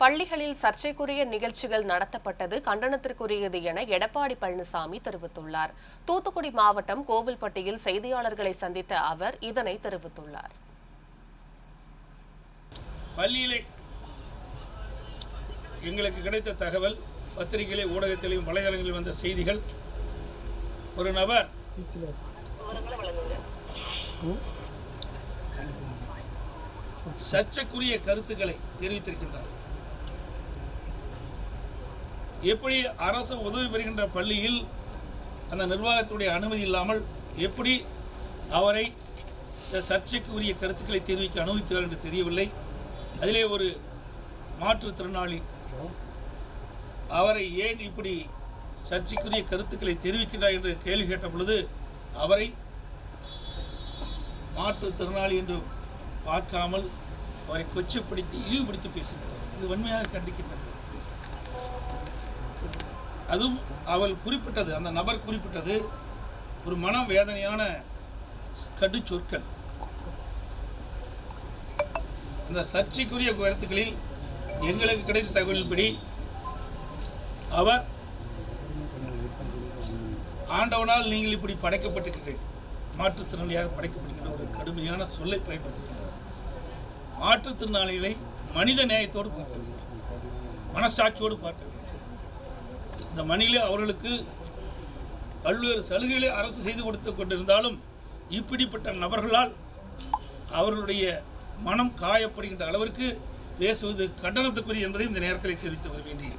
பள்ளிகளில் சர்ச்சைக்குரிய நிகழ்ச்சிகள் நடத்தப்பட்டது கண்டனத்திற்குரியது என எடப்பாடி பழனிசாமி தெரிவித்துள்ளார். தூத்துக்குடி மாவட்டம் கோவில்பட்டியில் செய்தியாளர்களை சந்தித்த அவர் இதனை தெரிவித்துள்ளார். பள்ளியிலே எங்களுக்கு கிடைத்த தகவல் பத்திரிகையிலே ஊடகத்திலேயும் வலைதளங்களில் வந்த செய்திகள். ஒரு நபர் சர்ச்சைக்குரிய கருத்துக்களை தெரிவித்திருக்கின்றார். எப்படி அரசு உதவி பெறுகின்ற பள்ளியில் அந்த நிர்வாகத்துடைய அனுமதி இல்லாமல் எப்படி அவரை சர்ச்சைக்கு உரிய கருத்துக்களை தெரிவிக்க அனுமதித்தார் என்று தெரியவில்லை. அதிலே ஒரு மாற்றுத்திறனாளி அவரை ஏன் இப்படி சர்ச்சைக்குரிய கருத்துக்களை தெரிவிக்கிறார் என்று கேள்வி கேட்ட பொழுது அவரை மாற்றுத்திறனாளி என்று பார்க்காமல் அவரை கொச்சப்படுத்தி இழிவுபடுத்தி பேசுகிறார். இது வன்மையாக கண்டிக்கத்தக்கது. அதுவும் அவள் குறிப்பிட்டது அந்த நபர் குறிப்பிட்டது ஒரு மன வேதனையான கடு சொற்கள் அந்த சர்ச்சைக்குரிய கருத்துக்களில் எங்களுக்கு கிடைத்த தகவலின்படி அவர் ஆண்டவனால் நீங்கள் இப்படி படைக்கப்பட்டிருக்கிறீர்கள் மாற்றுத்திறனாளியாக படைக்கப்பட்டிருக்கிற ஒரு கடுமையான சொல்லை பயன்படுத்துகிறார் மாற்றுத்திறனாளிகளை மனித நேயத்தோடு பார்க்க வேண்டும். மனசாட்சியோடு பார்க்க வேண்டும். இந்த மணியிலே அவர்களுக்கு பல்வேறு சலுகைகளை அரசு செய்து கொடுத்து கொண்டிருந்தாலும் இப்படிப்பட்ட நபர்களால் அவர்களுடைய மனம் காயப்படுகின்ற அளவிற்கு பேசுவது கண்டனத்துக்குரிய என்பதை இந்த நேரத்தில் தெரிவித்து வருகின்றேன்.